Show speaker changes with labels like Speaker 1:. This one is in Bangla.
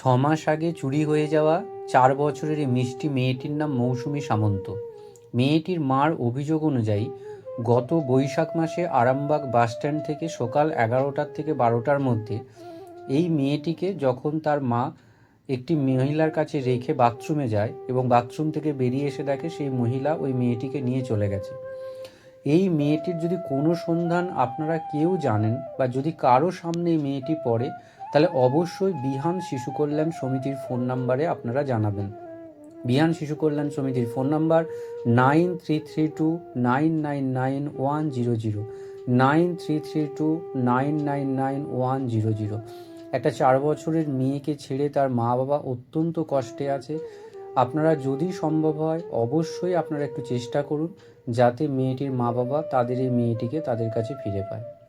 Speaker 1: ছ মাস আগে চুরি হয়ে যাওয়া চার বছরের এই মিষ্টি মেয়েটির নাম মৌসুমী সামন্ত। মেয়েটির মার অভিযোগ অনুযায়ী গত বৈশাখ মাসে আরামবাগ বাসস্ট্যান্ড থেকে সকাল এগারোটার থেকে বারোটার মধ্যে এই মেয়েটিকে যখন তার মা একটি মহিলার কাছে রেখে বাথরুমে যায় এবং বাথরুম থেকে বেরিয়ে এসে দেখে সেই মহিলা ওই মেয়েটিকে নিয়ে চলে গেছে। এই মেয়েটির যদি কোনো সন্ধান আপনারা কেউ জানেন বা যদি কারও সামনে এই মেয়েটি পড়ে তাহলে অবশ্যই বিহান শিশু কল্যাণ সমিতির ফোন নাম্বারে আপনারা জানাবেন। বিহান শিশু কল্যাণ সমিতির phone number nine three three two nine nine nine one zero zero. Nine three three two nine nine nine one zero zero. একটা চার বছরের মেয়েকে ছেড়ে তার মা বাবা অত্যন্ত কষ্টে আছে। আপনারা যদি সম্ভব হয়, অবশ্যই আপনারা একটু চেষ্টা করুন যাতে মেয়েটির মা বাবা তাদের এই মেয়েটিকে তাদের কাছে ফিরে পায়।